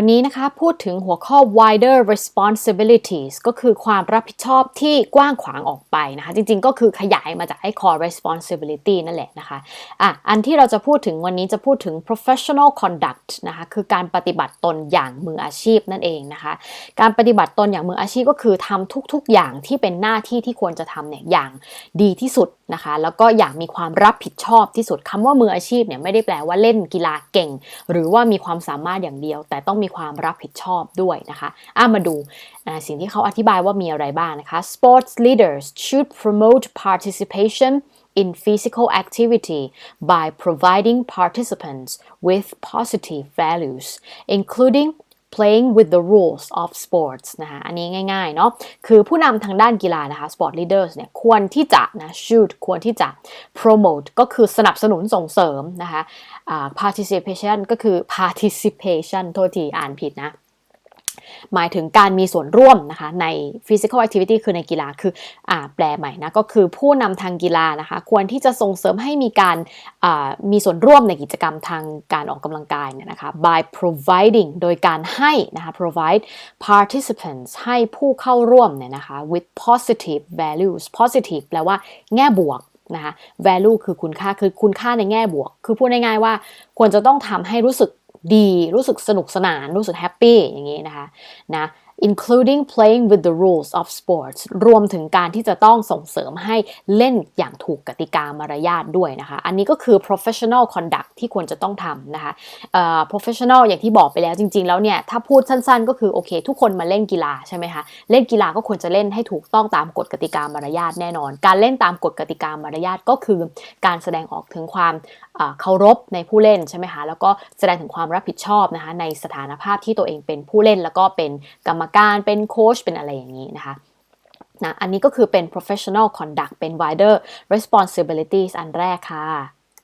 วันนี้นะคะพูดถึงหัวข้อ wider responsibilities ก็คือความรับผิดชอบที่กว้างขวางออกไปนะคะ จริงๆ ก็คือขยายมาจากไอ้ core responsibility นั่นแหละนะคะอะอันที่เราจะพูดถึงวันนี้จะพูดถึง professional conduct นะคะ คือการปฏิบัติตนอย่างมืออาชีพนั่นเองนะคะ การปฏิบัติตนอย่างมืออาชีพก็คือทำทุกๆ อย่างที่เป็นหน้าที่ที่ควรจะทำเนี่ยอย่างดีที่สุด นะคะ แล้วก็อยางมีความรับผิดชอบที่สุดคำว่ามืออาชีพเนี่ยไม่ได้แปลว่าเล่นกีฬาเก่ง หรือว่ามีความสามารถอย่างเดียว แต่ต้องมีความรับผิดชอบด้วยนะคะอะมาดูสิ่งที่เขาอธิบายว่ามีอะไรบ้างนะคะ sports leaders should promote participation in physical activity by providing participants with positive values including playing with the rules of sports นะคะอันนี้ง่ายๆเนาะคือผู้นำทางด้านกีฬานะคะ sport leaders เนี่ยควรที่จะนะ should ควรที่จะ promote ก็คือสนับสนุนส่งเสริมนะคะ participation ก็คือ participation โทษทีอ่านผิดนะ หมายถึงการมีส่วนร่วมนะคะใน physical activity คือในกีฬาคืออแปลใหม่นะก็คือผู้นำทางกีฬานะคะควรที่จะส่งเสริมให้มีการมีส่วนร่วมในกิจกรรมทางการออกกำลังกายเนี่ยนะคะ by providing โดยการให้นะคะ provide participants ให้ผู้เข้าร่วมเนี่ยนะคะ with positive values positive แปลว่าแง่บวกนะคะ value คือคุณค่า คือคุณค่าในแง่บวก คือพูดง่ายๆว่าควรจะต้องทำให้รู้สึก ดี รู้สึกสนุกสนาน รู้สึกแฮปปี้อย่างนี้นะคะนะ including playing with the rules of sports รวมถึงการที่จะต้องส่งเสริมให้เล่นอย่างถูกกติกามารยาทด้วยนะคะ อันนี้ก็คือ professional conduct ที่ควรจะต้องทำนะคะเอ่อ professional อย่างที่บอกไปแล้วจริง ๆ แล้วเนี่ย ถ้าพูดสั้นๆ ก็คือโอเค ทุกคนมาเล่นกีฬาใช่ไหมคะ เล่นกีฬาก็ควรจะเล่นให้ถูกต้องตามกฎกติกามารยาทแน่นอน การเล่นตามกฎกติกามารยาทก็คือการแสดงออกถึงความเคารพในผู้เล่นใช่ไหมคะ แล้วก็แสดงถึงความรับผิดชอบนะคะในสถานภาพที่ตัวเองเป็นผู้เล่นแล้วก็เป็นกรรมการเป็นโค้ชเป็นอะไรอย่างนี้นะคะนะอันนี้ก็คือเป็น professional conduct เป็น wider responsibilities อันแรกค่ะ